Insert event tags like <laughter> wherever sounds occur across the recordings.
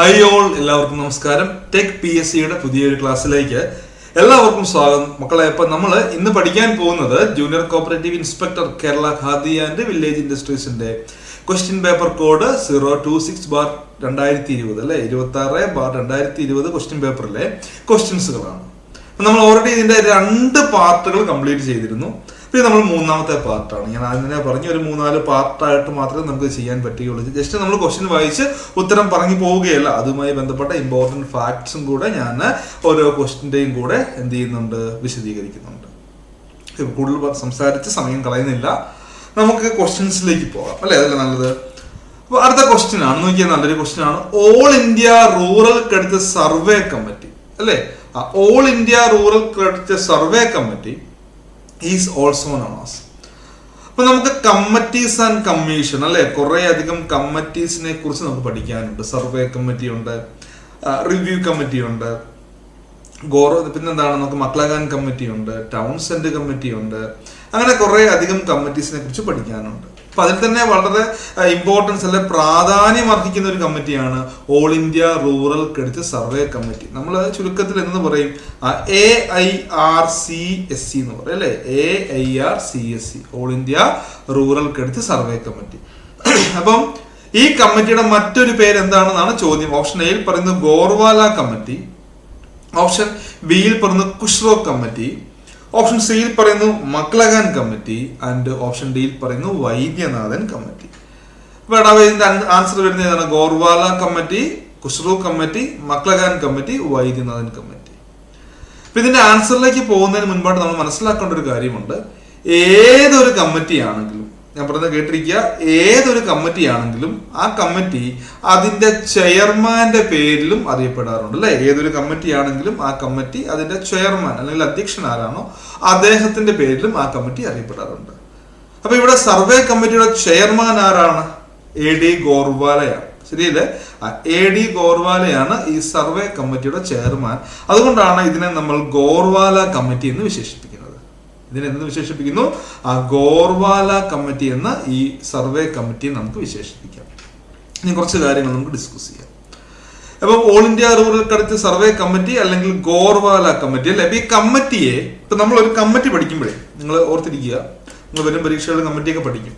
Hi all എല്ലാവർക്കും നമസ്കാരം. Tech P S സിയുടെ പുതിയൊരു ക്ലാസ്സിലേക്ക് എല്ലാവർക്കും സ്വാഗതം. മക്കളെ ഇപ്പൊ നമ്മൾ ഇന്ന് പഠിക്കാൻ പോകുന്നത് junior cooperative inspector Kerala Khadi and village ഇൻഡസ്ട്രീസിന്റെ question paper code zero two six bar രണ്ടായിരത്തി ഇരുപത് അല്ലെ? ഇരുപത്തി ആറ് ബാർ രണ്ടായിരത്തി ഇരുപത് ക്വസ്റ്റ്യൻ പേപ്പറിലെ ക്വസ്റ്റ്യൻസുകളാണ് നമ്മൾ ഓൾറെഡി ഇതിന്റെ രണ്ട് പാർട്ടുകൾ കംപ്ലീറ്റ് ചെയ്തിരുന്നു. പിന്നെ നമ്മൾ മൂന്നാമത്തെ പാർട്ടാണ് ഞാൻ ആദ്യം തന്നെ പറഞ്ഞു ഒരു മൂന്നാൽ പാർട്ടായിട്ട് മാത്രമേ നമുക്ക് ചെയ്യാൻ പറ്റുകയുള്ളൂ. ജസ്റ്റ് നമ്മൾ ക്വസ്റ്റ്യൻ വായിച്ച് ഉത്തരം പറഞ്ഞു പോവുകയല്ല. അതുമായി ബന്ധപ്പെട്ട ഇമ്പോർട്ടന്റ് ഫാക്ട്സും കൂടെ ഞാൻ ഓരോ ക്വസ്റ്റിന്റെയും കൂടെ എന്ത് ചെയ്യുന്നുണ്ട് വിശദീകരിക്കുന്നുണ്ട്. കൂടുതൽ സംസാരിച്ച് സമയം കളയുന്നില്ല. നമുക്ക് ക്വസ്റ്റ്യൻസിലേക്ക് പോകാം. അല്ലേ? അതല്ല നല്ലത്? അപ്പോൾ അടുത്ത ക്വസ്റ്റ്യൻ ആണ്. നോക്കിയാൽ നല്ലൊരു ക്വസ്റ്റ്യൻ ആണ്. All India rural credit survey committee അല്ലേ? All India rural credit survey committee is also namaz അപ്പൊ നമുക്ക് കമ്മിറ്റീസ് ആൻഡ് കമ്മീഷൻ അല്ലെ? കുറെ അധികം കമ്മിറ്റീസിനെ കുറിച്ച് നമുക്ക് പഠിക്കാനുണ്ട്. സർവേ കമ്മിറ്റി ഉണ്ട് റിവ്യൂ കമ്മിറ്റി ഉണ്ട് ഗോറ പിന്നെന്താണ്? നമുക്ക് മക്ലഗാൻ കമ്മിറ്റി ഉണ്ട് ടൗൺ സെന്റ് കമ്മിറ്റി ഉണ്ട്. അങ്ങനെ കുറെ അധികം കമ്മിറ്റീസിനെ കുറിച്ച് പഠിക്കാനുണ്ട്. അപ്പൊ അതിൽ തന്നെ വളരെ ഇമ്പോർട്ടൻസ് അല്ലെ പ്രാധാന്യം അർഹിക്കുന്ന ഒരു കമ്മിറ്റിയാണ് all India rural credit survey committee നമ്മൾ ചുരുക്കത്തിൽ എന്ന് പറയും? A I R C S C എന്ന് പറയും അല്ലെ? A I R C S C all India rural credit survey committee അപ്പം ഈ കമ്മിറ്റിയുടെ മറ്റൊരു പേര് എന്താണെന്നാണ് ചോദ്യം ഓപ്ഷൻ എയിൽ പറയുന്നത് ഗോർവാല കമ്മിറ്റി. ഓപ്ഷൻ ബിയിൽ പറയുന്നത് കുഷ്റോ കമ്മിറ്റി. ഓപ്ഷൻ സിയിൽ പറയുന്നു മക്ലഗാൻ കമ്മിറ്റി ആൻഡ് ഓപ്ഷൻ ഡിയിൽ പറയുന്നു വൈദ്യനാഥൻ കമ്മിറ്റി. അപ്പൊ എടാ ആൻസർ വരുന്നത് ഏതാണ്? Gorwala committee Khusro committee Maclagan committee Vaidyanathan committee. അപ്പൊ ഇതിന്റെ ആൻസറിലേക്ക് പോകുന്നതിന് മുൻപായിട്ട് നമ്മൾ മനസ്സിലാക്കേണ്ട ഒരു കാര്യമുണ്ട്. ഏതൊരു കമ്മിറ്റി ആണെങ്കിലും ഞാൻ പറഞ്ഞത് കേട്ടിരിക്കുക. ഏതൊരു കമ്മിറ്റി ആണെങ്കിലും ആ കമ്മിറ്റി അതിന്റെ ചെയർമാന്റെ പേരിലും അറിയപ്പെടാറുണ്ട് അല്ലെ? ഏതൊരു കമ്മിറ്റി ആണെങ്കിലും ആ കമ്മിറ്റി അതിന്റെ ചെയർമാൻ അല്ലെങ്കിൽ അധ്യക്ഷൻ ആരാണോ അദ്ദേഹത്തിന്റെ പേരിലും ആ കമ്മിറ്റി അറിയപ്പെടാറുണ്ട്. അപ്പൊ ഇവിടെ സർവേ കമ്മിറ്റിയുടെ ചെയർമാൻ ആരാണ്? എ ഡി ഗോർവാലയാണ്. ശരിയല്ലേ? എ ഡി ഗോർവാലയാണ് ഈ സർവേ കമ്മിറ്റിയുടെ ചെയർമാൻ അതുകൊണ്ടാണ് ഇതിനെ നമ്മൾ ഗോർവാല കമ്മിറ്റി എന്ന് വിശേഷിപ്പിക്കുന്നത്. ഇതിനെ എന്ത് വിശേഷിപ്പിക്കുന്നു? ആ ഗോർവാല കമ്മിറ്റി എന്ന ഈ സർവേ കമ്മിറ്റിയെ നമുക്ക് വിശേഷിപ്പിക്കാം. ഇനി കുറച്ച് കാര്യങ്ങൾ നമുക്ക് ഡിസ്കസ് ചെയ്യാം. അപ്പം ഓൾ ഇന്ത്യ റൂറൽ കടത്ത് സർവേ കമ്മിറ്റി അല്ലെങ്കിൽ ഗോർവാല കമ്മിറ്റി അല്ലെ? ഈ കമ്മിറ്റിയെ ഇപ്പൊ നമ്മൾ ഒരു കമ്മിറ്റി പഠിക്കുമ്പോഴേ നിങ്ങൾ ഓർത്തിരിക്കുക നിങ്ങൾ വരും പരീക്ഷകളിൽ കമ്മിറ്റിയൊക്കെ പഠിക്കും.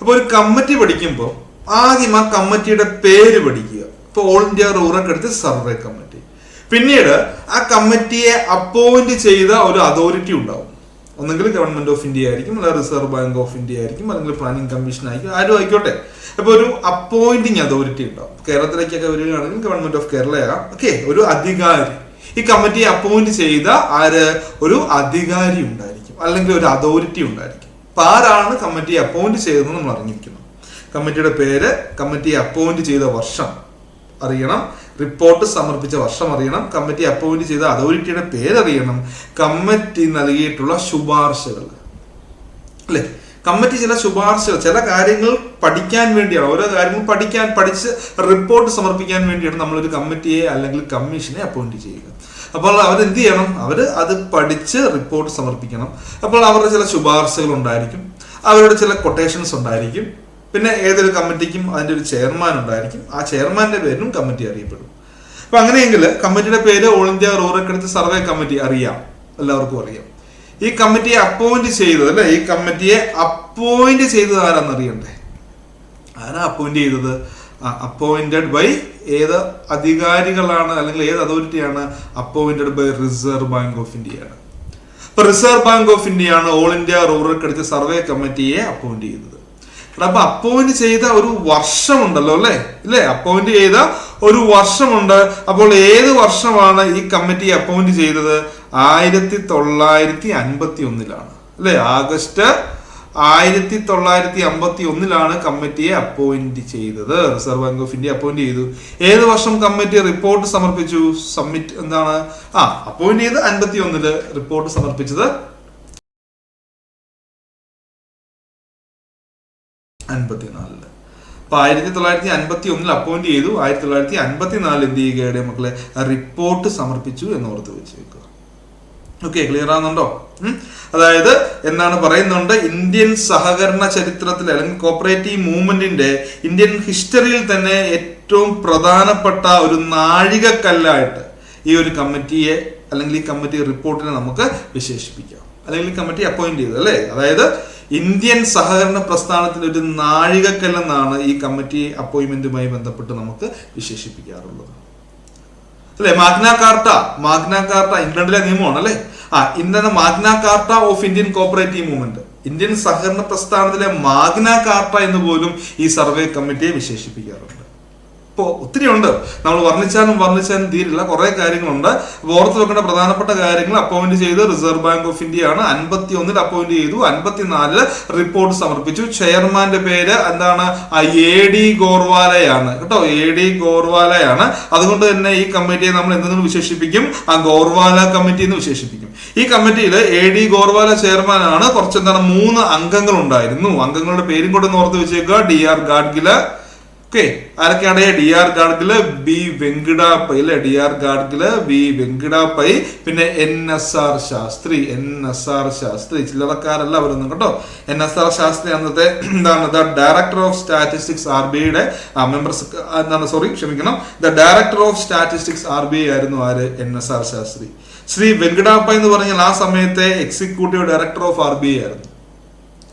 അപ്പൊ ഒരു കമ്മിറ്റി പഠിക്കുമ്പോൾ ആദ്യം ആ കമ്മിറ്റിയുടെ പേര് പഠിക്കുക. ഇപ്പൊ ഓൾ ഇന്ത്യ റൂറൽ കടത്ത് സർവേ കമ്മിറ്റി പിന്നീട് ആ കമ്മിറ്റിയെ അപ്പോയിന്റ് ചെയ്ത ഒരു അതോറിറ്റി ഉണ്ടാവും. ഒന്നെങ്കിൽ ഗവൺമെന്റ് ഓഫ് ഇന്ത്യ ആയിരിക്കും അല്ലെങ്കിൽ റിസർവ് ബാങ്ക് ഓഫ് ഇന്ത്യ ആയിരിക്കും അല്ലെങ്കിൽ പ്ലാനിംഗ് കമ്മീഷൻ ആയിരിക്കും ആരും ആയിക്കോട്ടെ. അപ്പൊ ഒരു അപ്പോയിന്റിങ് അതോറിറ്റി ഉണ്ടാവും. കേരളത്തിലേക്കൊക്കെ വരികയാണെങ്കിൽ ഗവൺമെന്റ് ഓഫ് കേരളയാകാം ഓക്കെ ഒരു അധികാരി. ഈ കമ്മിറ്റിയെ അപ്പോയിന്റ് ചെയ്ത ആര്? ഒരു അധികാരി ഉണ്ടായിരിക്കും അല്ലെങ്കിൽ ഒരു അതോറിറ്റി ഉണ്ടായിരിക്കും. അപ്പൊ ആരാണ് കമ്മിറ്റിയെ അപ്പോയിന്റ് ചെയ്തതെന്ന് നമ്മൾ അറിഞ്ഞിരിക്കണം. കമ്മിറ്റിയുടെ പേര് കമ്മിറ്റിയെ അപ്പോയിന്റ് ചെയ്ത വർഷം. അറിയണം. റിപ്പോർട്ട് സമർപ്പിച്ച വർഷം അറിയണം. കമ്മിറ്റി അപ്പോയിന്റ് ചെയ്ത അതോറിറ്റിയുടെ പേരറിയണം. കമ്മിറ്റി നൽകിയിട്ടുള്ള ശുപാർശകൾ. അല്ലെ? കമ്മിറ്റി ചില ശുപാർശകൾ ചില കാര്യങ്ങൾ പഠിക്കാൻ വേണ്ടിയാണ്. ഓരോ കാര്യങ്ങൾ പഠിക്കാൻ പഠിച്ച് റിപ്പോർട്ട് സമർപ്പിക്കാൻ വേണ്ടിയാണ് നമ്മളൊരു കമ്മിറ്റിയെ അല്ലെങ്കിൽ കമ്മീഷനെ അപ്പോയിന്റ് ചെയ്യുക. അപ്പോൾ അവർ എന്ത് ചെയ്യണം? അവർ അത് പഠിച്ച് റിപ്പോർട്ട് സമർപ്പിക്കണം. അപ്പോൾ അവരുടെ ചില ശുപാർശകൾ ഉണ്ടായിരിക്കും. അവരുടെ ചില കൊട്ടേഷൻസ് ഉണ്ടായിരിക്കും. പിന്നെ ഏതൊരു കമ്മിറ്റിക്കും അതിന്റെ ഒരു ചെയർമാൻ ഉണ്ടായിരിക്കും. ആ ചെയർമാന്റെ പേരിലും കമ്മിറ്റി അറിയപ്പെടും. അപ്പൊ അങ്ങനെയെങ്കിൽ കമ്മിറ്റിയുടെ പേര് all India rural credit survey committee അറിയാം. എല്ലാവർക്കും അറിയാം. ഈ കമ്മിറ്റിയെ അപ്പോയിന്റ് ചെയ്തത് അല്ലെ? ഈ കമ്മിറ്റിയെ അപ്പോയിന്റ് ചെയ്തത് ആരാന്ന് അറിയണ്ടേ? ആരാ അപ്പോയിന്റ് ചെയ്തത്? അപ്പോയിന്റഡ് ബൈ ഏത് അധികാരികളാണ് അല്ലെങ്കിൽ ഏത് അതോറിറ്റിയാണ് appointed by reserve bank of ഇന്ത്യയാണ് അപ്പൊ റിസർവ് ബാങ്ക് ഓഫ് ഇന്ത്യയാണ് all India rural credit survey കമ്മിറ്റിയെ അപ്പോയിന്റ് ചെയ്തത്. അപ്പൊ അപ്പോയിന്റ് ചെയ്ത ഒരു വർഷമുണ്ടല്ലോ അല്ലെ? ഇല്ലേ? അപ്പോയിന്റ് ചെയ്ത ഒരു വർഷമുണ്ട്. അപ്പോൾ ഏത് വർഷമാണ് ഈ കമ്മിറ്റി അപ്പോയിന്റ് ചെയ്തത്? ആയിരത്തി തൊള്ളായിരത്തി അൻപത്തി ഒന്നിലാണ് അല്ലെ ആഗസ്റ്റ് ആയിരത്തി തൊള്ളായിരത്തി അമ്പത്തി ഒന്നിലാണ് കമ്മിറ്റിയെ അപ്പോയിന്റ് ചെയ്തത്. Reserve bank of India appoint ചെയ്തു. ഏത് വർഷം കമ്മിറ്റി റിപ്പോർട്ട് സമർപ്പിച്ചു? സബ്മിറ്റ് എന്താണ്? ആ അപ്പോയിന്റ് ചെയ്ത് അൻപത്തി ഒന്നിൽ റിപ്പോർട്ട് സമർപ്പിച്ചത് അൻപത്തിനാലിൽ. അപ്പൊ ആയിരത്തി തൊള്ളായിരത്തി അൻപത്തി ഒന്നിൽ അപ്പോയിന്റ് ചെയ്തു. ആയിരത്തി തൊള്ളായിരത്തി അൻപത്തി നാലിൽ എന്ത് ചെയ്യുകയുടെ മക്കളെ? റിപ്പോർട്ട് സമർപ്പിച്ചു എന്ന് ഓർത്ത് വെച്ച് വെക്കുക ഓക്കെ ക്ലിയർ ആവുന്നുണ്ടോ അതായത് എന്താണ് പറയുന്നുണ്ട്? ഇന്ത്യൻ സഹകരണ ചരിത്രത്തിൽ അല്ലെങ്കിൽ കോപ്പറേറ്റീവ് മൂവ്മെന്റിന്റെ ഇന്ത്യൻ ഹിസ്റ്ററിയിൽ തന്നെ ഏറ്റവും പ്രധാനപ്പെട്ട ഒരു നാഴികക്കല്ലായിട്ട് ഈ ഒരു കമ്മിറ്റിയെ അല്ലെങ്കിൽ ഈ കമ്മിറ്റി റിപ്പോർട്ടിനെ നമുക്ക് വിശേഷിപ്പിക്കാം. അല്ലെങ്കിൽ കമ്മിറ്റി അപ്പോയിന്റ് ചെയ്തു അല്ലേ? അതായത് ഇന്ത്യൻ സഹകരണ പ്രസ്ഥാനത്തിന്റെ ഒരു നാഴികക്കല്ലെന്നാണ് ഈ കമ്മിറ്റി അപ്പോയിന്റ്മെന്റുമായി ബന്ധപ്പെട്ട് നമുക്ക് വിശേഷിപ്പിക്കാറുള്ളത്. അല്ലെ? Magna Carta. മാഗ്ന കാർട്ട ഇംഗ്ലണ്ടിലെ നിയമമാണ് അല്ലെ? ആ ഇന്നത്തെ Magna Carta of Indian cooperative movement. Indian സഹകരണ പ്രസ്ഥാനത്തിലെ മാഗ്ന കാർട്ട എന്ന് പോലും ഈ സർവേ കമ്മിറ്റിയെ വിശേഷിപ്പിക്കാറുണ്ട്. ഇപ്പോ ഒത്തിരി ഉണ്ട്. നമ്മൾ വർണിച്ചാലും വർണിച്ചാലും തീരില്ല. കുറെ കാര്യങ്ങളുണ്ട്. ഓർത്ത് വെക്കേണ്ട പ്രധാനപ്പെട്ട കാര്യങ്ങൾ അപ്പോയിന്റ് ചെയ്ത് റിസർവ് ബാങ്ക് ഓഫ് ഇന്ത്യ ആണ് അൻപത്തി ഒന്നിൽ അപ്പോയിന്റ് ചെയ്തു. അൻപത്തിനാലിൽ റിപ്പോർട്ട് സമർപ്പിച്ചു. ചെയർമാന്റെ പേര് എന്താണ്? എ ഡി ഗോർവാലയാണ്. കേട്ടോ എ ഡി ഗോർവാലയാണ്. അതുകൊണ്ട് തന്നെ ഈ കമ്മിറ്റിയെ നമ്മൾ എന്തെന്ന് വിശേഷിപ്പിക്കും? ആ ഗോർവാല കമ്മിറ്റി എന്ന് വിശേഷിപ്പിക്കും. ഈ കമ്മിറ്റിയിൽ എ ഡി ഗോർവാല ചെയർമാൻ ആണ് കുറച്ച് എന്താണ്? മൂന്ന് അംഗങ്ങൾ ഉണ്ടായിരുന്നു അംഗങ്ങളുടെ പേരും കൂടെ ഓർത്ത് വെച്ചേക്കുക. ഡി ആർ ഗാഡ്ഗിൽ ഓക്കെ ആരൊക്കെയാണ് D R Gadgil? B Venkatappaiah അല്ലെ D R Gadgil B Venkatappaiah പിന്നെ N S R Sastri N S R Sastri. ചില്ലറക്കാരല്ല അവരൊന്നും കേട്ടോ. എൻ എസ് ആർ ശാസ്ത്രി അന്നത്തെ <clears throat> എന്താണ് the director of statistics R B ഐയുടെ മെമ്പർസ് എന്താണ് sorry ക്ഷമിക്കണം. The director of statistics R B I ആയിരുന്നു ആര്? N S R Sastri. Shri Venkatappa എന്ന് പറഞ്ഞാൽ ആ സമയത്തെ executive director of R B I ആയിരുന്നു.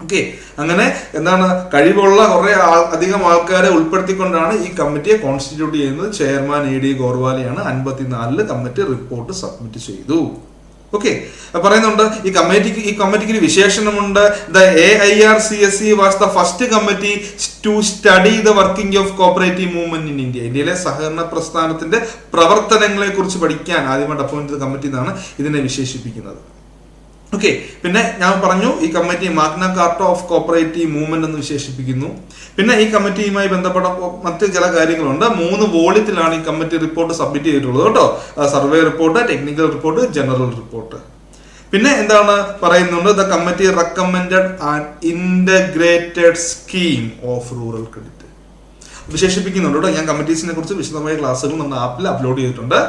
ഓക്കെ അങ്ങനെ എന്താണ് കഴിവുള്ള കുറെ അധികം ആൾക്കാരെ ഉൾപ്പെടുത്തിക്കൊണ്ടാണ് ഈ കമ്മിറ്റിയെ കോൺസ്റ്റിറ്റ്യൂട്ട് ചെയ്യുന്നത്. ചെയർമാൻ എ ഡി ഗോർവാലിയാണ് അൻപത്തിനാലിൽ കമ്മിറ്റി റിപ്പോർട്ട് സബ്മിറ്റ് ചെയ്തു. ഓക്കെ പറയുന്നുണ്ട് ഈ കമ്മിറ്റിക്ക് ഈ കമ്മിറ്റിക്ക് ഒരു വിശേഷണമുണ്ട്. The A I R C S C was the first committee to study the working of cooperative movement in India ഇന്ത്യയിലെ സഹകരണ പ്രസ്ഥാനത്തിന്റെ പ്രവർത്തനങ്ങളെ കുറിച്ച് പഠിക്കാൻ ആദ്യമായിട്ട് അപ്പോയിന്റ് കമ്മിറ്റി എന്നാണ് ഇതിനെ വിശേഷിപ്പിക്കുന്നത്. ഓക്കെ പിന്നെ ഞാൻ പറഞ്ഞു ഈ committee Magna Carta of cooperative movement എന്ന് വിശേഷിപ്പിക്കുന്നു. പിന്നെ ഈ കമ്മിറ്റിയുമായി ബന്ധപ്പെട്ട മറ്റ് ചില കാര്യങ്ങളുണ്ട്. മൂന്ന് വോളിയത്തിലാണ് ഈ കമ്മിറ്റി റിപ്പോർട്ട് സബ്മിറ്റ് ചെയ്തിട്ടുള്ളത് കേട്ടോ. Survey report technical report general report പിന്നെ എന്താണ് പറയുന്നുണ്ട്? The committee recommend and integrated scheme of rural credit വിശേഷിപ്പിക്കുന്നുണ്ട് കേട്ടോ. ഞാൻ കമ്മിറ്റീസിനെ കുറിച്ച് വിശദമായ ക്ലാസ്സുകൾ നമ്മുടെ ആപ്പിൽ അപ്ലോഡ് ചെയ്തിട്ടുണ്ട്.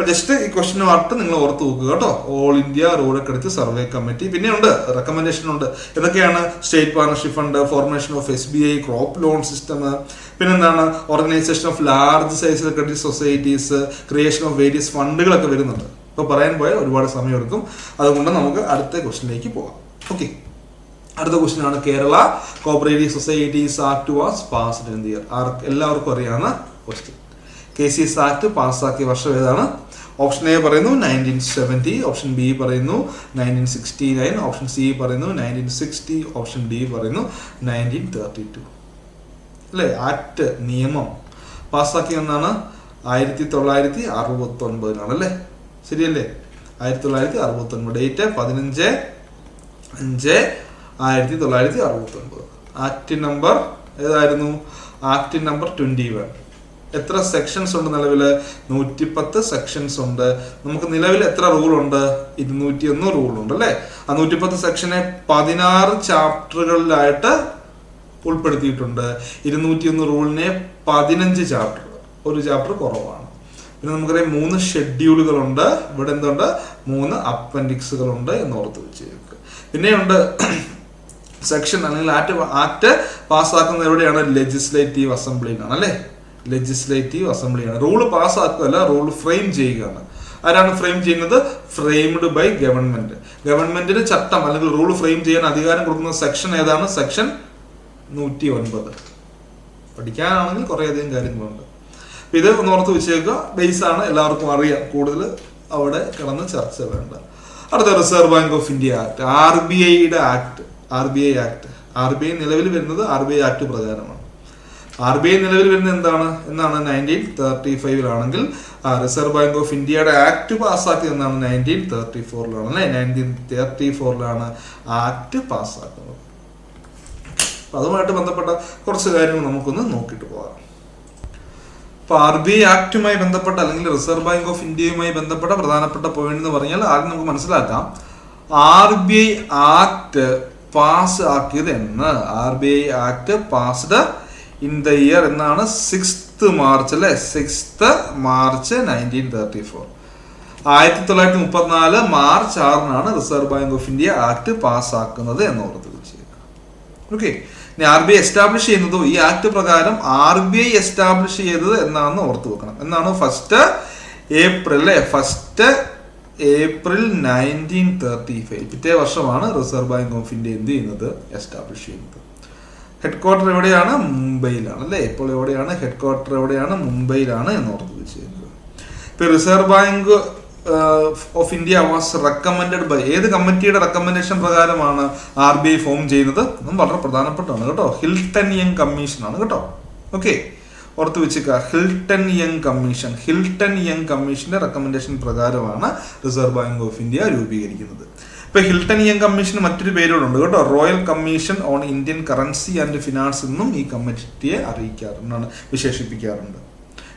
അപ്പൊ ജസ്റ്റ് ഈ ക്വസ്റ്റിന് പാർട്ട് നിങ്ങൾ ഓർത്ത് നോക്കുക കേട്ടോ. All India rural credit survey committee പിന്നെ ഉണ്ട് റെക്കമെൻഡേഷൻ ഉണ്ട്. എന്തൊക്കെയാണ് state partnership fund formation of S B I crop loan system പിന്നെന്താണ് organisation of large size credit societies creation of various ഫണ്ടുകളൊക്കെ വരുന്നുണ്ട്. ഇപ്പൊ പറയാൻ പോയാൽ ഒരുപാട് സമയം എടുക്കും. അതുകൊണ്ട് നമുക്ക് അടുത്ത ക്വസ്റ്റിനിലേക്ക് പോകാം. ഓക്കെ അടുത്ത ക്വസ്റ്റ്യൻ ആണ് Kerala cooperative societies act was passed in ആർക്ക് എല്ലാവർക്കും അറിയാവുന്ന question K C S act പാസ്സാക്കിയ വർഷം ഏതാണ്? ഓപ്ഷൻ എ പറയുന്നു നയന്റീൻ സെവന്റി ഓപ്ഷൻ ബി പറയുന്നു nineteen sixty nine option C പറയുന്നു നയന്റീൻ സിക്സ്റ്റി ഓപ്ഷൻ ഡി പറയുന്നു നയന്റീൻ തേർട്ടി ടു അല്ലേ? ആക്ട് നിയമം പാസ്സാക്കിയ എന്നാണ് ആയിരത്തി തൊള്ളായിരത്തി അറുപത്തൊൻപതിനാണ് അല്ലേ? ശരിയല്ലേ? ആയിരത്തി തൊള്ളായിരത്തി അറുപത്തൊൻപത്. ഡേറ്റ് പതിനഞ്ച് അഞ്ച് ആയിരത്തി തൊള്ളായിരത്തി അറുപത്തൊൻപത്. ആക്ട് നമ്പർ ഏതായിരുന്നു? ആക്ട് നമ്പർ ട്വന്റി വൺ എത്ര സെക്ഷൻസ് ഉണ്ട് നിലവിൽ നൂറ്റിപ്പത്ത് സെക്ഷൻസ് ഉണ്ട്. നമുക്ക് നിലവിൽ എത്ര റൂൾ ഉണ്ട്? ഇരുന്നൂറ്റി ഒന്ന് റൂൾ ഉണ്ട് അല്ലേ? ആ നൂറ്റിപ്പത്ത് സെക്ഷനെ പതിനാറ് ചാപ്റ്ററുകളിലായിട്ട് ഉൾപ്പെടുത്തിയിട്ടുണ്ട്. ഇരുന്നൂറ്റി ഒന്ന് റൂളിനെ പതിനഞ്ച് ചാപ്റ്റർ ഒരു ചാപ്റ്റർ കുറവാണ്. പിന്നെ നമുക്കറിയാം മൂന്ന് ഷെഡ്യൂളുകൾ ഉണ്ട് ഇവിടെ എന്തുണ്ട്? മൂന്ന് അപ്പൻഡിക്സുകളുണ്ട് എന്ന് ഓർത്ത് വെച്ചേക്ക്. പിന്നെയുണ്ട് സെക്ഷൻ അല്ലെങ്കിൽ ആറ്റ് ആറ്റ് പാസ്സാക്കുന്നത് എവിടെയാണ്? ലെജിസ്ലേറ്റീവ് അസംബ്ലിയിലാണ് അല്ലേ? ലെജിസ്ലേറ്റീവ് അസംബ്ലിയാണ് റൂൾ പാസ്സാക്കുകയല്ല റൂൾ ഫ്രെയിം ചെയ്യുകയാണ്. ആരാണ് ഫ്രെയിം ചെയ്യുന്നത്? ഫ്രെയിംഡ് ബൈ ഗവൺമെന്റ് ഗവൺമെന്റിന് ചട്ടം അല്ലെങ്കിൽ റൂൾ ഫ്രെയിം ചെയ്യാൻ അധികാരം കൊടുക്കുന്ന സെക്ഷൻ ഏതാണ്? സെക്ഷൻ നൂറ്റി ഒൻപത് പഠിക്കാനാണെങ്കിൽ കുറേയധികം കാര്യങ്ങളുണ്ട്. ഇത് ഒന്ന് ഓർത്ത് വെച്ചേക്കുക. ബേസ് ആണ് എല്ലാവർക്കും അറിയാം. കൂടുതൽ അവിടെ കിടന്ന് ചർച്ച വേണ്ട. അടുത്ത Reserve Bank of India act R B ഐയുടെ act R B I act R B I നിലവിൽ വരുന്നത് ആർ ബി ഐ ആക്ട് പ്രകാരമാണ്. ആർ ബി ഐ നിലവിൽ വരുന്നത് എന്താണ് എന്നാണ് നയന്റീൻ തേർട്ടി ഫൈവിലാണെങ്കിൽ റിസർവ് ബാങ്ക് ഓഫ് ഇന്ത്യയുടെ ആക്ട് പാസ്സാക്കിയത് എന്നാണ് നയന്റീൻ തേർട്ടി ഫോറിലാണ് അല്ലെ? നയന്റീൻ തേർട്ടി ഫോറിലാണ് ആക്ട് പാസ്സാക്കുന്നത് അതുമായിട്ട് ബന്ധപ്പെട്ട കുറച്ച് കാര്യങ്ങൾ നമുക്കൊന്ന് നോക്കിയിട്ട് പോകാം. അപ്പോൾ ആർ ബി ഐ ആക്ടുമായി ബന്ധപ്പെട്ട അല്ലെങ്കിൽ റിസർവ് ബാങ്ക് ഓഫ് ഇന്ത്യയുമായി ബന്ധപ്പെട്ട പ്രധാനപ്പെട്ട പോയിന്റ് എന്ന് പറഞ്ഞാൽ ആദ്യം നമുക്ക് മനസ്സിലാക്കാം. R B I act pass ആക്കിയത് എന്ന്. R B I act passed in the year എന്നാണ് സിക്സ്ത് മാർച്ച് അല്ലെ? Sixth March nineteen thirty four ആയിരത്തി തൊള്ളായിരത്തി മുപ്പത്തിനാല് മാർച്ച് ആറിനാണ് reserve bank of India act പാസ്സാക്കുന്നത് എന്ന് ഓർത്ത് വെച്ചേക്കാം okay R B I establish ചെയ്യുന്നതോ? ഈ ആക്ട് പ്രകാരം ആർ ബി ഐ എസ്റ്റാബ്ലിഷ് ചെയ്തത് എന്നാണെന്ന് ഓർത്ത് വെക്കണം. എന്നാണ്? ഫസ്റ്റ് ഏപ്രിൽ അല്ലേ? First April nineteen thirty five പിറ്റേ വർഷമാണ് റിസർവ് ബാങ്ക് ഓഫ് ഇന്ത്യ എന്ത് ചെയ്യുന്നത്? എസ്റ്റാബ്ലിഷ് ചെയ്യുന്നത്. ഹെഡ് ക്വാർട്ടർ എവിടെയാണ്? മുംബൈയിലാണ് അല്ലേ? ഇപ്പോൾ എവിടെയാണ്? ഹെഡ് ക്വാർട്ടർ എവിടെയാണ്? മുംബൈയിലാണ് എന്ന് ഓർത്ത് വെച്ചിരിക്കുന്നത് ഇപ്പൊ reserve bank of India was recommended by ഏത് കമ്മിറ്റിയുടെ റെക്കമെൻഡേഷൻ പ്രകാരമാണ് ആർ ബി ഐ ഫോം ചെയ്യുന്നത്? അതും വളരെ പ്രധാനപ്പെട്ടാണ് കേട്ടോ. ഹിൽട്ടൺ യങ് കമ്മീഷൻ ആണ് കേട്ടോ. ഓക്കെ ഓർത്ത് വെച്ചിക്ക Hilton Young commission Hilton Young കമ്മീഷന്റെ റെക്കമെൻഡേഷൻ പ്രകാരമാണ് റിസർവ് ബാങ്ക് ഓഫ് ഇന്ത്യ രൂപീകരിക്കുന്നത്. ഇപ്പൊ ഹിൽട്ടൺ യങ് കമ്മീഷന് മറ്റൊരു പേരുകളുണ്ട് കേട്ടോ. Royal commission on Indian currency and finance എന്നും ഈ കമ്മിറ്റിയെ അറിയിക്കാറുണ്ടാണ് വിശേഷിപ്പിക്കാറുണ്ട്.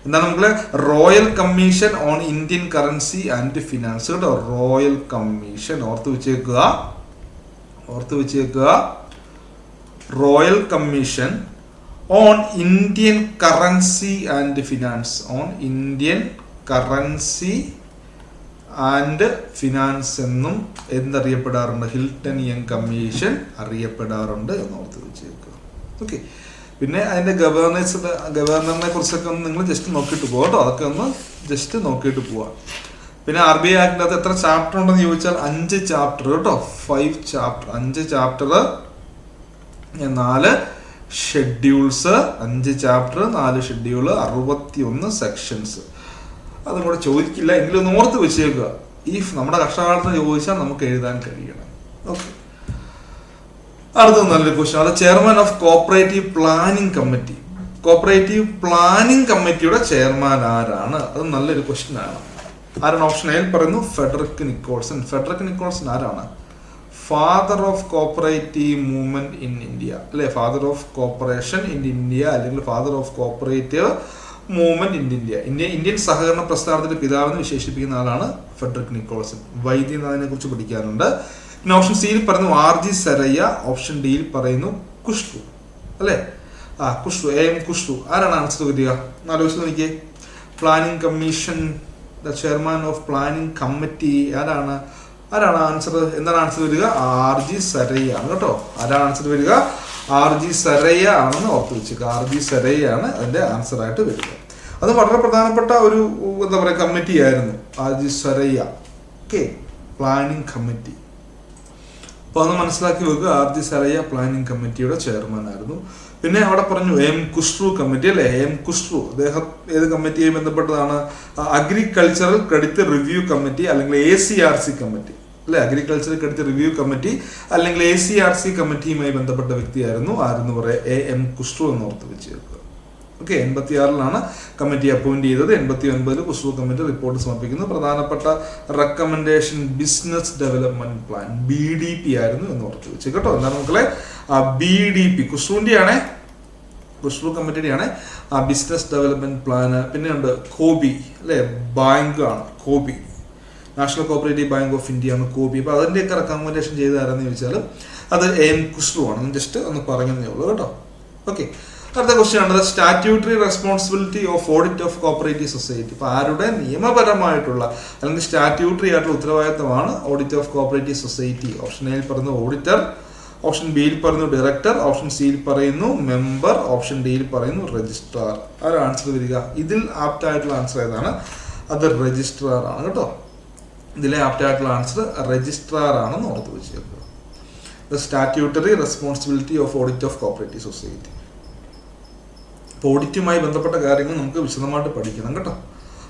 എന്താണ് മക്കളെ? Royal commission on Indian currency and finance കേട്ടോ. റോയൽ കമ്മീഷൻ ഓർത്ത് വെച്ചേക്കുക. ഓർത്ത് വെച്ചേക്കുക. Royal commission on Indian currency and finance on Indian currency and finance എന്നും എന്തറിയപ്പെടാറുണ്ട്? ഹിൽട്ടൺ യങ് കമ്മീഷൻ അറിയപ്പെടാറുണ്ട് എന്ന് ഓർത്ത് വെച്ചേക്കുക ഓക്കെ പിന്നെ അതിന്റെ ഗവർണേഴ്സ് ഗവർണറിനെ കുറിച്ചൊക്കെ ഒന്ന് നിങ്ങൾ ജസ്റ്റ് നോക്കിയിട്ട് പോകാം കേട്ടോ അതൊക്കെ ഒന്ന് ജസ്റ്റ് നോക്കിയിട്ട് പോവാം. പിന്നെ ആർ ബി ആക്ടിന്റെ അകത്ത് എത്ര ചാപ്റ്റർ ഉണ്ടെന്ന് ചോദിച്ചാൽ അഞ്ച് ചാപ്റ്റർ കേട്ടോ ഫൈവ് ചാപ്റ്റർ അഞ്ച് ചാപ്റ്റർ നാല് ഷെഡ്യൂൾസ് അഞ്ച് ചാപ്റ്റർ നാല് ഷെഡ്യൂൾ അറുപത്തി ഒന്ന് സെക്ഷൻസ് അതും കൂടെ ചോദിക്കില്ല. എങ്കിലും ഓർത്ത് വെച്ചേക്കുക. ഈ നമ്മുടെ കഷ്ടകാലത്ത് ചോദിച്ചാൽ നമുക്ക് എഴുതാൻ കഴിയണം. ഓക്കെ അടുത്ത നല്ലൊരു ക്വസ്റ്റ്യൻ അത് chairman of cooperative planning committee cooperative planning കമ്മിറ്റിയുടെ ചെയർമാൻ ആരാണ്? അത് നല്ലൊരു ക്വസ്റ്റ്യൻ ആണ്. ആരാണ് ഓപ്ഷൻ എയിൽ പറയുന്നു? ഫെഡറിക് നിക്കോൾസൺ ഫെഡറിക് നിക്കോൾസൺ ആരാണ്? Father of cooperative movement in India അല്ലെ? Father of cooperation in India അല്ലെങ്കിൽ father of cooperative movement in India India Indian സഹകരണ പ്രസ്ഥാനത്തിന്റെ പിതാവെന്ന് വിശേഷിപ്പിക്കുന്ന ആളാണ് ഫെഡറിക് നിക്കോൾസൺ വൈദ്യനാഥിനെ കുറിച്ച് പഠിക്കാനുണ്ട്. പിന്നെ ഓപ്ഷൻ സിയിൽ പറയുന്നു ആർ ജി സരയ്യ ഓപ്ഷൻ ഡിയിൽ പറയുന്നു കുഷ്റു അല്ലേ? ആ കുഷ്റു എ എം കുഷ്റു ആരാണ് ആൻസർ വരിക ആലോചിച്ച് നോക്കിയേ planning commission the chairman of planning committee ആരാണ്? ആരാണ് ആൻസർ എന്താണ് ആൻസർ വരിക ആർ ജി സരയ്യ ആണ് കേട്ടോ. ആരാണ് ആൻസർ വരിക ആർ ജി സരയ്യ ആണെന്ന് ഓർത്ത് വെച്ചേക്കുക ആർ ജി സരയ്യാണ് അതിന്റെ ആൻസർ ആയിട്ട് വരിക. അത് വളരെ പ്രധാനപ്പെട്ട ഒരു എന്താ പറയുക കമ്മിറ്റി ആയിരുന്നു. R G Saraiya. Okay? Planning committee അപ്പൊ അത് മനസ്സിലാക്കി വെക്കുക. ആർ ജി സരയ്യ പ്ലാനിംഗ് കമ്മിറ്റിയുടെ ചെയർമാൻ ആയിരുന്നു. പിന്നെ അവിടെ പറഞ്ഞു എം കുഷ്റു കമ്മിറ്റി അല്ലെ? എം കുഷ്റു അദ്ദേഹം ഏത് കമ്മിറ്റിയെ ബന്ധപ്പെട്ടതാണ്? അഗ്രികൾച്ചറൽ ക്രെഡിറ്റ് റിവ്യൂ കമ്മിറ്റി അല്ലെങ്കിൽ A C R C committee അല്ലെ? അഗ്രികൾച്ചർ ക്രെഡിറ്റ് റിവ്യൂ കമ്മിറ്റി അല്ലെങ്കിൽ എ സി ആർ സി കമ്മിറ്റിയുമായി ബന്ധപ്പെട്ട വ്യക്തിയായിരുന്നു ആരെന്ന് പറയാം എ എം കുഷ്റു എന്ന് ഓർത്ത് വെച്ച് ചേർക്കുക ഓക്കെ എൺപത്തി ആറിലാണ് കമ്മിറ്റി അപ്പോയിന്റ് ചെയ്തത്. എൺപത്തി ഒൻപതിൽ കുഷ്റു കമ്മിറ്റി റിപ്പോർട്ട് സമർപ്പിക്കുന്നു. പ്രധാനപ്പെട്ട recommendation business development plan B D P ആയിരുന്നു എന്ന് ഓർത്ത് വെച്ച് കേട്ടോ. എന്താണ് മക്കളെ? ബി ഡി പി കുഷ്റുവിന്റെ ആണേ കുഷ്റു കമ്മിറ്റിയുടെ ആണ് ബിസിനസ് ഡെവലപ്മെന്റ് പ്ലാന് പിന്നെ ഉണ്ട് കോബി അല്ലെ? ബാങ്ക് ആണ് കോബി national cooperative bank of India ആണ് കോപ്പി അപ്പോൾ അതിന്റെയൊക്കെ റെക്കമെൻഡേഷൻ ചെയ്ത് തരാമെന്ന് ചോദിച്ചാൽ അത് എം കുഷ്റു ആണ് ജസ്റ്റ് ഒന്ന് പറഞ്ഞതേ ഉള്ളൂ കേട്ടോ. ഓക്കെ അടുത്ത ക്വസ്റ്റ്യൻ ആണ്. Statutory responsibility of audit of cooperative society ഇപ്പൊ ആരുടെ നിയമപരമായിട്ടുള്ള അല്ലെങ്കിൽ സ്റ്റാറ്റ്യൂട്ടറി ആയിട്ടുള്ള ഉത്തരവാദിത്തമാണ് audit of cooperative society option എയിൽ പറയുന്ന ഓഡിറ്റർ ഓപ്ഷൻ ബിയിൽ പറയുന്നു ഡയറക്ടർ ഓപ്ഷൻ സിയിൽ പറയുന്നു മെമ്പർ ഓപ്ഷൻ ഡിയിൽ പറയുന്നു രജിസ്ട്രാർ ആരാ ആൻസർ വരിക ഇതിൽ ആപ്റ്റ് ആയിട്ടുള്ള ആൻസർ ഏതാണ്? അത് രജിസ്ട്രാർ ആണ് കേട്ടോ. ഇതിലെ ആപ്റ്റ് ആയിട്ടുള്ള ആൻസർ രജിസ്ട്രാർ ആണെന്ന് ഓർത്ത് വെച്ചേക്കുക. The statutory responsibility of audit of cooperative society അപ്പോൾ ഓഡിറ്റുമായി ബന്ധപ്പെട്ട കാര്യങ്ങൾ നമുക്ക് വിശദമായിട്ട് പഠിക്കണം കേട്ടോ.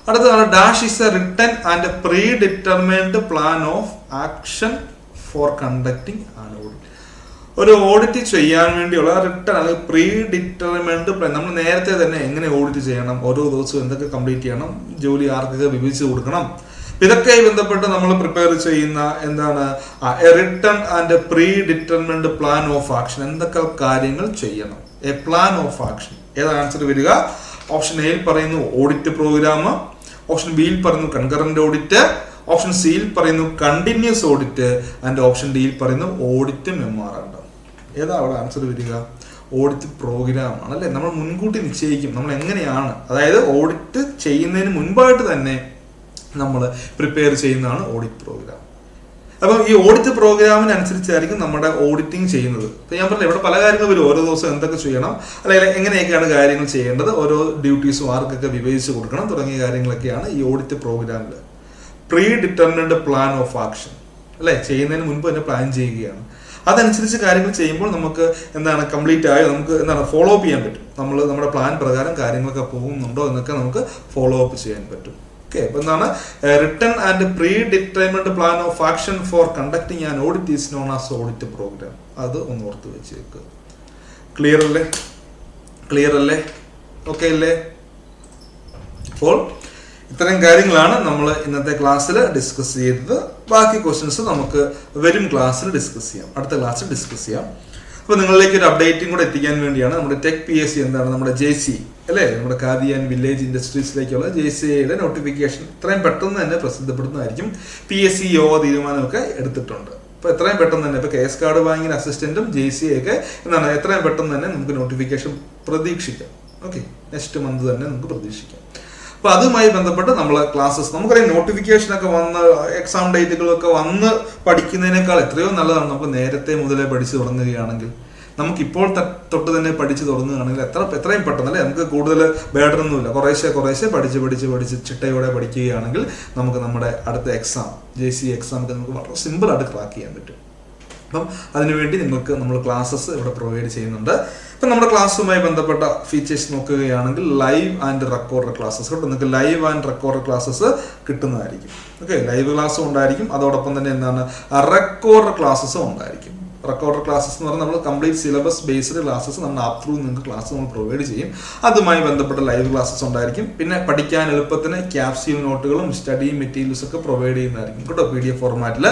അടുത്തതാണ് dash is a written and predetermined plan of action for conducting an audit ഒരു ഓഡിറ്റ് ചെയ്യാൻ വേണ്ടിയുള്ള റിട്ടേൺ അല്ലെങ്കിൽ പ്രീ പ്ലാൻ നമ്മൾ നേരത്തെ തന്നെ എങ്ങനെ ഓഡിറ്റ് ചെയ്യണം? ഓരോ ദിവസവും എന്തൊക്കെ കംപ്ലീറ്റ് ചെയ്യണം? ജോലി ആർക്കൊക്കെ വിഭജിച്ച് കൊടുക്കണം? ഇതൊക്കെ ബന്ധപ്പെട്ട് നമ്മൾ പ്രിപ്പയർ ചെയ്യുന്ന എന്താണ് written and predetermined plan of action എന്തൊക്കെ കാര്യങ്ങൾ ചെയ്യണം? എ പ്ലാൻ ഓഫ് ആക്ഷൻ ഏതാണ് ആൻസർ വരിക? ഓപ്ഷൻ എയിൽ പറയുന്നു ഓഡിറ്റ് പ്രോഗ്രാം ഓപ്ഷൻ ബിയിൽ പറയുന്നു കൺകറന്റ് ഓഡിറ്റ് ഓപ്ഷൻ സിയിൽ പറയുന്നു കണ്ടിന്യൂസ് ഓഡിറ്റ് ആൻഡ് ഓപ്ഷൻ ഡിയിൽ പറയുന്നു ഓഡിറ്റ് മെമ്മോറാണ്ടം ഏതാ അവിടെ ആൻസർ വരിക? ഓഡിറ്റ് പ്രോഗ്രാം ആണ്. അല്ലെ? നമ്മൾ മുൻകൂട്ടി നിശ്ചയിക്കും. നമ്മൾ എങ്ങനെയാണ്? അതായത് ഓഡിറ്റ് ചെയ്യുന്നതിന് മുൻപായിട്ട് തന്നെ നമ്മൾ പ്രിപ്പയർ ചെയ്യുന്നതാണ് ഓഡിറ്റ് പ്രോഗ്രാം അപ്പം ഈ ഓഡിറ്റ് പ്രോഗ്രാമിനനുസരിച്ചായിരിക്കും നമ്മുടെ ഓഡിറ്റിംഗ് ചെയ്യുന്നത്. ഇപ്പം ഞാൻ പറഞ്ഞില്ല ഇവിടെ പല കാര്യങ്ങൾ വരും. ഓരോ ദിവസം എന്തൊക്കെ ചെയ്യണം അല്ലെങ്കിൽ എങ്ങനെയൊക്കെയാണ് കാര്യങ്ങൾ ചെയ്യേണ്ടത് ഓരോ ഡ്യൂട്ടീസും ആർക്കൊക്കെ വിഭജിച്ച് കൊടുക്കണം തുടങ്ങിയ കാര്യങ്ങളൊക്കെയാണ് ഈ ഓഡിറ്റ് പ്രോഗ്രാമിൽ predetermined plan of action അല്ലേ? ചെയ്യുന്നതിന് മുൻപ് തന്നെ പ്ലാൻ ചെയ്യുകയാണ്. അതനുസരിച്ച് കാര്യങ്ങൾ ചെയ്യുമ്പോൾ നമുക്ക് എന്താണ് കംപ്ലീറ്റ് ആയോ നമുക്ക് എന്താണ് ഫോളോ അപ്പ് ചെയ്യാൻ പറ്റും. നമ്മൾ നമ്മുടെ പ്ലാൻ പ്രകാരം കാര്യങ്ങളൊക്കെ പോകുന്നുണ്ടോ എന്നൊക്കെ നമുക്ക് ഫോളോ അപ്പ് ചെയ്യാൻ പറ്റും. ഓക്കെ അപ്പൊ എന്താണ് written and predetermined plan of action for conducting and audit known as audit programme അത് ഒന്ന് ഓർത്ത് വെച്ചേക്ക്. ക്ലിയർ അല്ലേ? ക്ലിയർ അല്ലേ? ഓക്കെ അല്ലേ? അപ്പോൾ ഇത്തരം കാര്യങ്ങളാണ് നമ്മൾ ഇന്നത്തെ ക്ലാസ്സിൽ ഡിസ്കസ് ചെയ്തത്. ബാക്കി ക്വസ്റ്റ്യൻസ് നമുക്ക് വരും ക്ലാസ്സിൽ ഡിസ്കസ് ചെയ്യാം. അടുത്ത ക്ലാസ്സിൽ ഡിസ്കസ് ചെയ്യാം. അപ്പോൾ നിങ്ങളിലേക്ക് ഒരു അപ്ഡേറ്റും കൂടെ എത്തിക്കാൻ വേണ്ടിയാണ് നമ്മുടെ ടെക് പി എസ് സി എന്താണ് നമ്മുടെ ജെ സി അല്ലേ? നമ്മുടെ ആൻഡ് വില്ലേജ് ഇൻഡസ്ട്രീസിലേക്കുള്ള ജെ സി ഐയുടെ നോട്ടിഫിക്കേഷൻ ഇത്രയും പെട്ടെന്ന് തന്നെ പ്രസിദ്ധപ്പെടുന്നതായിരിക്കും പി എസ് സി യോഗ തീരുമാനമൊക്കെ എടുത്തിട്ടുണ്ട്. അപ്പോൾ എത്രയും പെട്ടെന്ന് തന്നെ ഇപ്പോൾ കെ എസ് കാർഡ് ബാങ്കിന് അസിസ്റ്റന്റും ജെ സി ഒക്കെ എന്താണ് എത്രയും പെട്ടെന്ന് തന്നെ നമുക്ക് നോട്ടിഫിക്കേഷൻ പ്രതീക്ഷിക്കാം. ഓക്കെ നെക്സ്റ്റ് മന്ത് തന്നെ നമുക്ക് പ്രതീക്ഷിക്കാം. അപ്പോൾ അതുമായി ബന്ധപ്പെട്ട് നമ്മൾ ക്ലാസ്സസ് നമുക്കറിയാം നോട്ടിഫിക്കേഷൻ ഒക്കെ വന്ന് എക്സാം ഡേറ്റുകളൊക്കെ വന്ന് പഠിക്കുന്നതിനേക്കാൾ എത്രയോ നല്ലതാണ്. നമുക്ക് നേരത്തെ മുതലേ പഠിച്ചു തുടങ്ങുകയാണെങ്കിൽ നമുക്ക് ഇപ്പോൾ തൊട്ട് തന്നെ പഠിച്ച് തുടങ്ങുകയാണെങ്കിൽ എത്ര എത്രയും പെട്ടെന്ന് അല്ലേ? നമുക്ക് കൂടുതൽ വേടൊന്നുമില്ല കുറേശ്ശെ കുറേശ്ശെ പഠിച്ച് പഠിച്ച് പഠിച്ച് ചിട്ടയോടെ പഠിക്കുകയാണെങ്കിൽ നമുക്ക് നമ്മുടെ അടുത്ത എക്സാം ജെ സി എക്സാം ഒക്കെ നമുക്ക് വളരെ സിമ്പിളായിട്ട് ക്രാക്ക് ചെയ്യാൻ പറ്റും. അപ്പം അതിനുവേണ്ടി നിങ്ങൾക്ക് നമ്മൾ ക്ലാസ്സസ് ഇവിടെ പ്രൊവൈഡ് ചെയ്യുന്നുണ്ട്. ഇപ്പം നമ്മുടെ ക്ലാസ്സുമായി ബന്ധപ്പെട്ട ഫീച്ചേഴ്സ് നോക്കുകയാണെങ്കിൽ ലൈവ് ആൻഡ് റെക്കോർഡ് ക്ലാസ്സസ് കേട്ടോ. നിങ്ങൾക്ക് ലൈവ് ആൻഡ് റെക്കോർഡ് ക്ലാസ്സസ് കിട്ടുന്നതായിരിക്കും. ഓക്കെ ലൈവ് ക്ലാസ്സും ഉണ്ടായിരിക്കും. അതോടൊപ്പം തന്നെ എന്താണ്? റെക്കോർഡ് ക്ലാസ്സസും ഉണ്ടായിരിക്കും. റെക്കോർഡ് ക്ലാസ്സസ് എന്ന് പറഞ്ഞാൽ നമ്മൾ കംപ്ലീറ്റ് സിലബസ് ബേസ്ഡ് ക്ലാസ്സസ് നമ്മൾ ആപ്പ് ത്രൂ നിങ്ങൾക്ക് ക്ലാസ് നമ്മൾ പ്രൊവൈഡ് ചെയ്യും. അതുമായി ബന്ധപ്പെട്ട ലൈവ് ക്ലാസ്സസ് ഉണ്ടായിരിക്കും. പിന്നെ പഠിക്കാൻ എളുപ്പത്തിന് ക്യാപ്സ്യൂൾ നോട്ടുകളും സ്റ്റഡി മെറ്റീരിയൽസ് ഒക്കെ പ്രൊവൈഡ് ചെയ്യുന്നതായിരിക്കും കേട്ടോ പി ഡി എഫ് ഫോർമാറ്റിൽ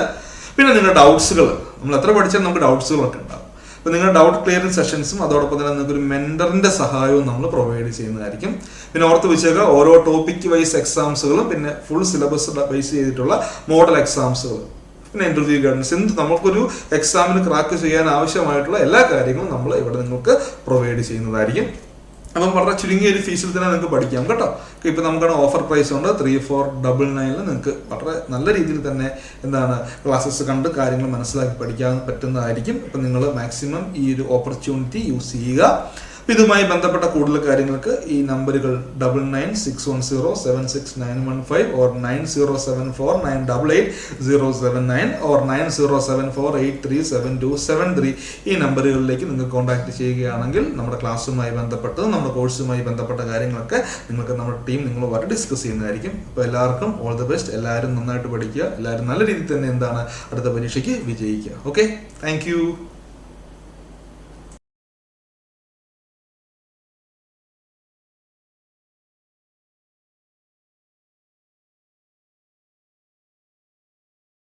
പിന്നെ നിങ്ങളുടെ ഡൗട്ട്സുകൾ നമ്മൾ എത്ര പഠിച്ചാൽ നമുക്ക് ഡൗട്ട്സുകളൊക്കെ ഉണ്ടാവും. അപ്പോൾ നിങ്ങളുടെ ഡൗട്ട് ക്ലിയറിംഗ് സെഷൻസും അതോടൊപ്പം തന്നെ നിങ്ങൾക്ക് ഒരു മെന്ററിന്റെ സഹായവും നമ്മൾ പ്രൊവൈഡ് ചെയ്യുന്നതായിരിക്കും. പിന്നെ ഓർത്ത് വെച്ചേക്കുക ഓരോ ടോപ്പിക് വൈസ് എക്സാംസുകളും പിന്നെ ഫുൾ സിലബസ് ബേസ് ചെയ്തിട്ടുള്ള മോഡൽ എക്സാംസുകൾ പിന്നെ ഇന്റർവ്യൂ ഗൈഡൻസ് എന്ത് നമുക്കൊരു എക്സാമിന് ക്രാക്ക് ചെയ്യാൻ ആവശ്യമായിട്ടുള്ള എല്ലാ കാര്യങ്ങളും നമ്മൾ ഇവിടെ നിങ്ങൾക്ക് പ്രൊവൈഡ് ചെയ്യുന്നതായിരിക്കും. അപ്പം വളരെ ചുരുങ്ങിയ ഒരു ഫീസിൽ തന്നെ നിങ്ങൾക്ക് പഠിക്കാം കേട്ടോ. ഇപ്പം നമുക്കാണ് ഓഫർ പ്രൈസ് ഉണ്ട്. ത്രീ ഫോർ ഡബിൾ നയനിൽ നിങ്ങൾക്ക് വളരെ നല്ല രീതിയിൽ തന്നെ എന്താണ് ക്ലാസ്സസ് കണ്ട് കാര്യങ്ങൾ മനസ്സിലാക്കി പഠിക്കാൻ പറ്റുന്നതായിരിക്കും. അപ്പം നിങ്ങൾ മാക്സിമം ഈ ഒരു ഓപ്പർച്യൂണിറ്റി യൂസ് ചെയ്യുക. ഇതുമായി ബന്ധപ്പെട്ട കൂടുതൽ കാര്യങ്ങൾക്ക് ഈ നമ്പറുകൾ double nine six one zero seven six nine one five or nine zero seven four nine double eight zero seven nine or nine zero seven four eight three seven two seven three ഈ നമ്പറുകളിലേക്ക് നിങ്ങൾ contact ചെയ്യുകയാണെങ്കിൽ നമ്മുടെ ക്ലാസ്സുമായി ബന്ധപ്പെട്ടത് നമ്മുടെ കോഴ്സുമായി ബന്ധപ്പെട്ട കാര്യങ്ങളൊക്കെ നിങ്ങൾക്ക് നമ്മുടെ ടീം നിങ്ങളുമായിട്ട് ഡിസ്കസ് ചെയ്യുന്നതായിരിക്കും. അപ്പോൾ എല്ലാവർക്കും ഓൾ ദി ബെസ്റ്റ് എല്ലാവരും നന്നായിട്ട് പഠിക്കുക. എല്ലാവരും നല്ല രീതിയിൽ തന്നെ എന്താണ് അടുത്ത പരീക്ഷയ്ക്ക് വിജയിക്കുക. Okay thank